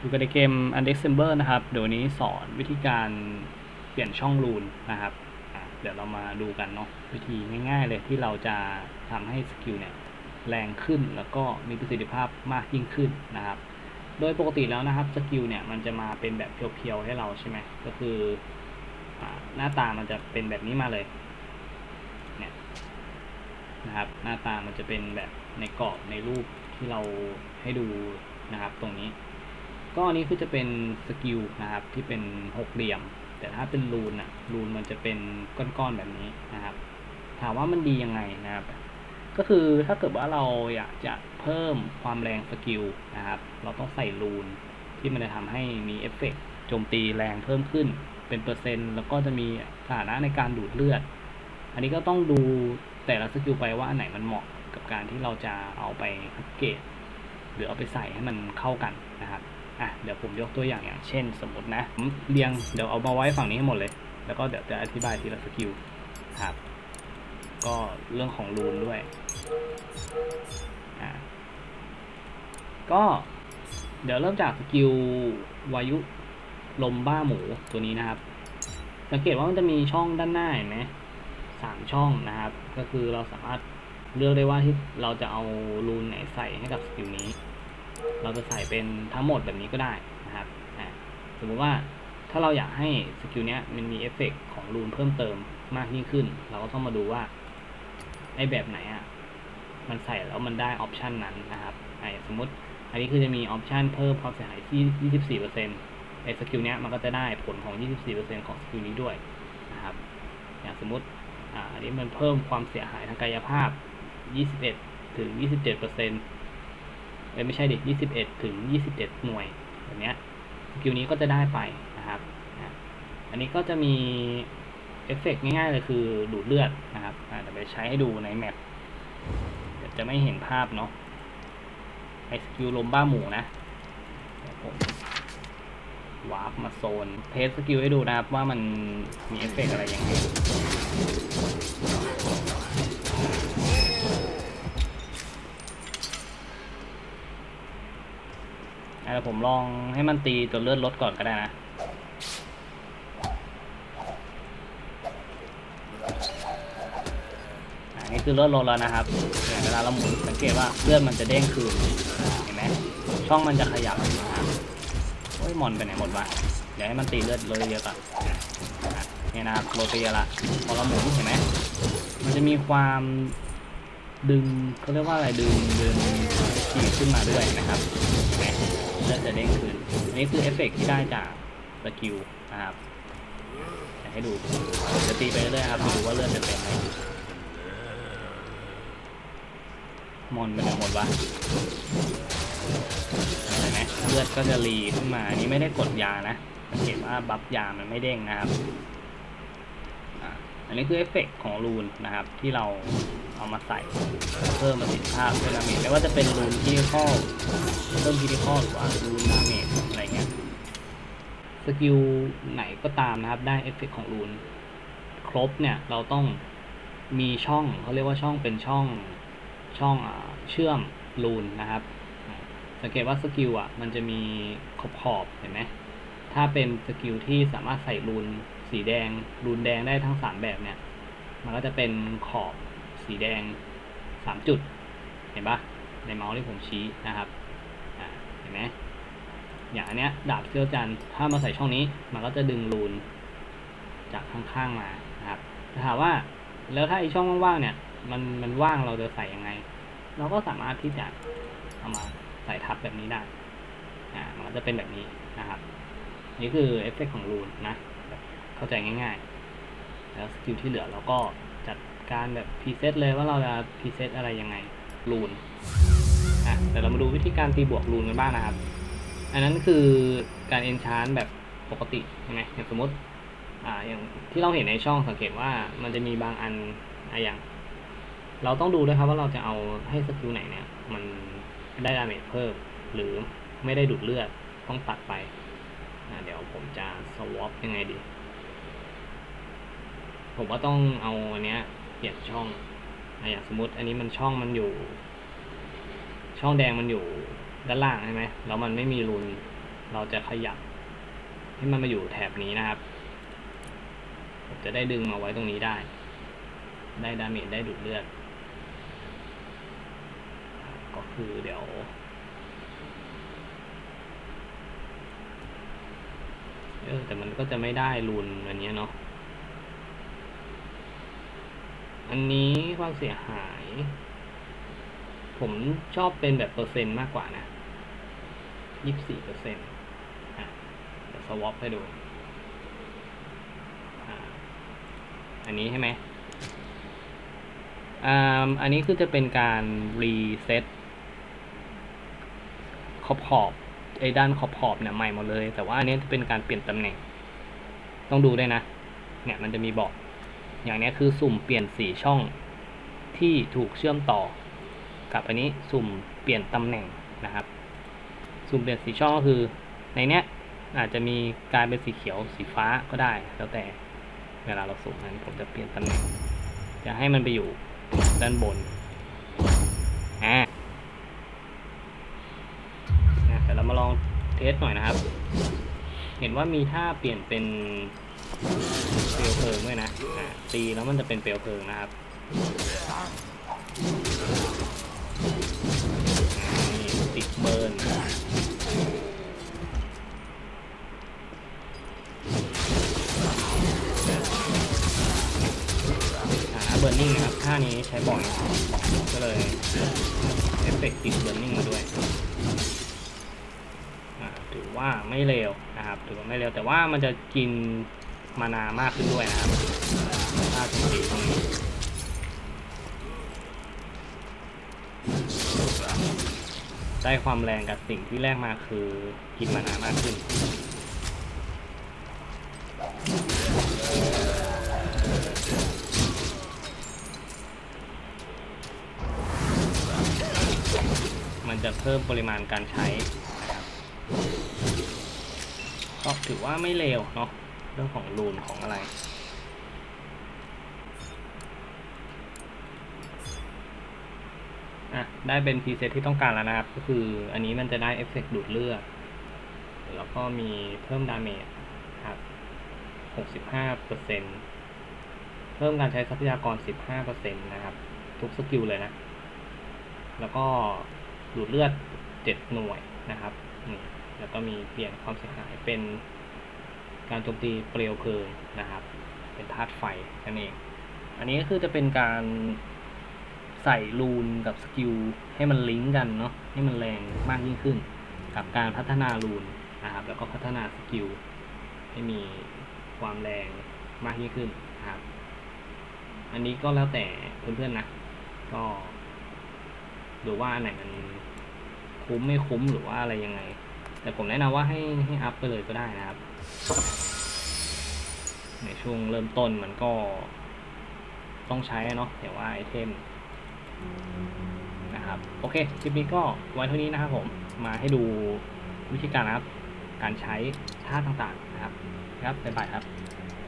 อยู่กันในเกม Undecember นะครับ เดี๋ยวนี้สอนวิธีการเปลี่ยนช่องรูนนะครับ เดี๋ยวเรามาดูกันเนาะวิธีง่ายๆเลยที่เราจะทำให้สกิลเนี่ยแรงขึ้นแล้วก็มีประสิทธิภาพมากยิ่งขึ้นนะครับ โดยปกติแล้วนะครับสกิลเนี่ยมันจะมาเป็นแบบเพียวๆให้เราใช่ไหมก็คืออหน้าตามันจะเป็นแบบนี้มาเลยเนี่ยนะครับหน้าตามันจะเป็นแบบในกรอบในรูปที่เราให้ดูนะครับตรงนี้ ก็อันนี้คือจะเป็นสกิลนะครับที่เป็นหกเหลี่ยม แต่ถ้าเป็นรูนอะรูนมันจะเป็นก้อนๆแบบนี้นะครับ ถามว่ามันดียังไงนะครับ ก็คือถ้าเกิดว่าเราอยากจะเพิ่มความแรงสกิลนะครับ เราต้องใส่รูนที่มันจะทำให้มีเอฟเฟกต์โจมตีแรงเพิ่มขึ้นเป็นเปอร์เซ็นต์แล้วก็จะมีสถานะในการดูดเลือด อันนี้ก็ต้องดูแต่ละสกิลไปว่าอันไหนมันเหมาะกับการที่เราจะเอาไปอัปเกรดหรือเอาไปใส่ให้มันเข้ากันนะครับ อะเดี๋ยวผมยกตัวอย่างอย่างเช่น สมมตินะผมเรียงเดี๋ยวเอามาไว้ฝั่งนี้ให้หมดเลย แล้วก็เดี๋ยวจะอธิบายทีละสกิลครับ ก็เรื่องของรูนด้วยอะก็เดี๋ยวเริ่มจากสกิลวายุลมบ้าหมูตัวนี้นะครับ สังเกตว่ามันจะมีช่องด้านหน้าเห็นไหมสามช่องนะครับ ก็คือเราสามารถเลือกได้ว่าที่เราจะเอารูนไหนใส่ให้กับสกิลนี้ เราจะใส่เป็นทั้งหมดแบบนี้ก็ได้นะครับสมมุติว่าถ้าเราอยากให้สกิลเนี้ยมันมีเอฟเฟกต์ของรูนเพิ่มเติมมากยิ่งขึ้น เราก็ต้องมาดูว่าไอ้แบบไหนอะมันใส่แล้วมันได้ออปชันนั้นนะครับอะอย่างสมมติอันนี้คือจะมีออปชันเพิ่มความเสียหายที่24%ไอ้สกิลเนี้ยมันก็จะได้ผลของ 24%ของสกิลนี้ด้วยนะครับอย่างสมมติอ่าอันนี้มันเพิ่มความเสียหายทางกายภาพ 21ถึง27%เอ้ย ไม่ใช่ดิ21 ถึง 27 หน่วยแบบเนี้ยสกิลนี้ก็จะได้ไปนะครับอันนี้ก็จะมีเอฟเฟกต์ง่ายๆเลยคือดูดเลือดนะครับอ่าเดี๋ยวไปใช้ให้ดูในแมปเดี๋ยวจะไม่เห็นภาพเนาะไอสกิลลมบ้าหมูนะผมวาร์ปมาโซน เทสสกิลให้ดูนะครับว่ามันมีเอฟเฟกต์อะไรยังไง อะเดี๋ยวผมลองให้มันตีจนเลือดลดก่อนก็ได้นะอะนี่คือเลือดลดแล้วนะครับเนี่ยเวลาเราหมุนสังเกตว่าเลือดมันจะเด้งคืนเห็นไหมช่องมันจะขยับนะครับโอ้ยมอนไปไหนหมดวะเดี๋ยวให้มันตีเลือดเลยเยอะก่อนนี่นะครับโรตีละพอเราหมุนเห็นไหมมันจะมีความดึงเขาเรียกว่าอะไรดึงดึงขีดขึ้นมาด้วยนะครับเห็นไหม เลือดจะเด้งขึ้นอันนี้คือเอฟเฟกต์ที่ได้จากสกิลนะครับให้ดูจะตีไปเรื่อยครับดูว่าเลือดจะเต็มไหมมอนเป็นหนหมดวะเห็นไหมเลือดก็จะรีขึ้นมาอันนี้ไม่ได้กดยานะสังเกตว่าบัฟยามันไม่เด้งนะครับอันนี้คือเอฟเฟกต์ของรูนนะครับที่เรา เอามาใส่เพิ่มประสิทธิภาพเพิ่มดาเมจไม่ว่าจะเป็นรูนที่ข้อเพิ่มคีริคอหรือว่ารูนดาเมจอะไรเงี้ยสกิลไหนก็ตามนะครับ ได้เอฟเฟกต์ของรูนครบเนี่ยเราต้องมีช่องเขาเรียกว่าช่องเป็นช่องช่องอเชื่อมรูนนะครับ สังเกตว่าสกิลอะมันจะมีขอบขอบเห็นไหมถ้าเป็นสกิลที่สามารถใส่รูนสีแดงรูนแดงได้ทั้งสามแบบเนี่ย มันก็จะเป็นขอบ สีแดงสามจุด เห็นปะในเมาส์ที่ผมชี้นะครับเห็นไหมอย่างอันเนี้ยดาบเซี่ยวจันถ้ามาใส่ช่องนี้ มันก็จะดึงรูนจากข้างๆมานะครับแต่ถามว่าแล้วถ้าไอช่องว่างๆเนี่ย มันมันว่างเราจะใส่ยังไง เราก็สามารถที่จะเอามาใส่ทับแบบนี้ได้อ่ามันก็จะเป็นแบบนี้นะครับ นี่คือเอฟเฟกต์ของรูนนะเข้าใจง่ายๆ แล้วสกิลที่เหลือเราก็ การแบบพรีเซตเลยว่าเราจะพรีเซตอะไรยังไงรูนอะเดี๋ยวเรามาดูวิธีการตีบวกรูนกันบ้างนะครับ อันนั้นคือการเอนชานแบบปกติใช่ไหมอย่างสมมติอ่าอย่างที่เราเห็นในช่องสังเกตว่ามันจะมีบางอันอะอย่าง เราต้องดูด้วยครับว่าเราจะเอาให้สกิลไหนเนี่ย มันได้ดาเมจเพิ่ม หรือไม่ได้ดูดเลือดต้องตัดไปเดี๋ยวผมจะสวอปยังไงดี ผมว่าต้องเอาอันเนี้ย เปลี่ยนช่องอย่างสมมติ อันนี้มันช่องมันอยู่ ช่องแดงมันอยู่ด้านล่างใช่ไหมแล้วมันไม่มีรูนเราจะขยับ ให้มันมาอยู่แถบนี้นะครับ จะได้ดึงมาไว้ตรงนี้ได้ ได้ดาเมจได้ดูดเลือด ก็คือเดี๋ยวเออแต่มันก็จะไม่ได้รูนอันเนี้ยเนาะ อันนี้ความเสียหาย ผมชอบเป็นแบบเปอร์เซ็นต์มากกว่านะยี่สิบสี่เปอร์เซ็นต์อะเดี๋ยวสวอปให้ดูอันนี้ใช่ไหมอ่าอันนี้คือจะเป็นการรีเซ็ตขอบขอบไอ้ด้านขอบขอบเนี่ยใหม่หมดเลย แต่ว่าอันนี้จะเป็นการเปลี่ยนตำแหน่ง ต้องดูด้วยนะ เนี่ยมันจะมีบอก อย่างนี้คือสุ่มเปลี่ยนสีช่องที่ถูกเชื่อมต่อ กับอันนี้สุ่มเปลี่ยนตำแหน่งนะครับ สุ่มเปลี่ยนสีช่องก็คือ ในเนี้ยอาจจะมีกลายเป็นสีเขียวสีฟ้าก็ได้ แล้วแต่เวลาเราสุ่มนั้นผมจะเปลี่ยนตำแหน่งจะให้มันไปอยู่ด้านบนอ่านะเดี๋ยวเรามาลองเทสหน่อยนะครับ เห็นว่ามีท่าเปลี่ยนเป็น เปลวเพลิงด้วยนะอ่าตีแล้วมันจะเป็นเปลวเพลิงนะครับนี่ติดเบิร์นอ่าเบิร์นนิ่งนะครับท่านี้ใช้บ่อยก็เลยเอฟเฟกต์ติดเบิร์นนิ่งมาด้วยถือว่าไม่เร็วนะครับ ถือว่าไม่เร็วแต่ว่ามันจะกิน มานามากขึ้นด้วยนะครับถ้าโจมตีตรงนี้ได้ความแรงกับสิ่งที่แรกมาคือกินมานามากขึ้นมันจะเพิ่มปริมาณการใช้นะครับก็ถือว่าไม่เลวเนาะ รื่องของรูนของอะไร อะ ได้เป็นพรีเซตที่ต้องการแล้วนะครับ ก็คืออันนี้มันจะได้เอฟเฟกต์ดูดเลือด แล้วก็มีเพิ่มดาเมจครับ 65เปอร์เซ็นเพิ่มการใช้ทรัพยากร 15เปอร์เซ็นนะครับ ทุกสกิลเลยนะ แล้วก็ดูดเลือด 7 หน่วยนะครับนี่แล้วก็มีเปลี่ยนความเสียหายเป็น การโจมตีเปลวเพลิงนะครับ เป็นธาตุไฟนั่นเอง อันนี้ก็คือจะเป็นการใส่รูนกับสกิลให้มันลิงก์กันเนาะให้มันแรงมากยิ่งขึ้น กับการพัฒนารูนนะครับ แล้วก็พัฒนาสกิลให้มีความแรงมากยิ่งขึ้นนะครับ อันนี้ก็แล้วแต่เพื่อนๆนะ ก็ดูว่าอันไหนมันคุ้มไม่คุ้มหรือว่าอะไรยังไง แต่ผมแนะนำว่าให้ให้อัพไปเลยก็ได้นะครับ ในช่วงเริ่มต้นมันก็ต้องใช้เนาะแต่ว่าไอเทมนะครับ โอเค คลิปนี้ก็ไว้เท่านี้นะครับผมมาให้ดูวิธีการนะครับ การใช้ท่าต่างๆนะครับ ครับบ๊ายบายครับ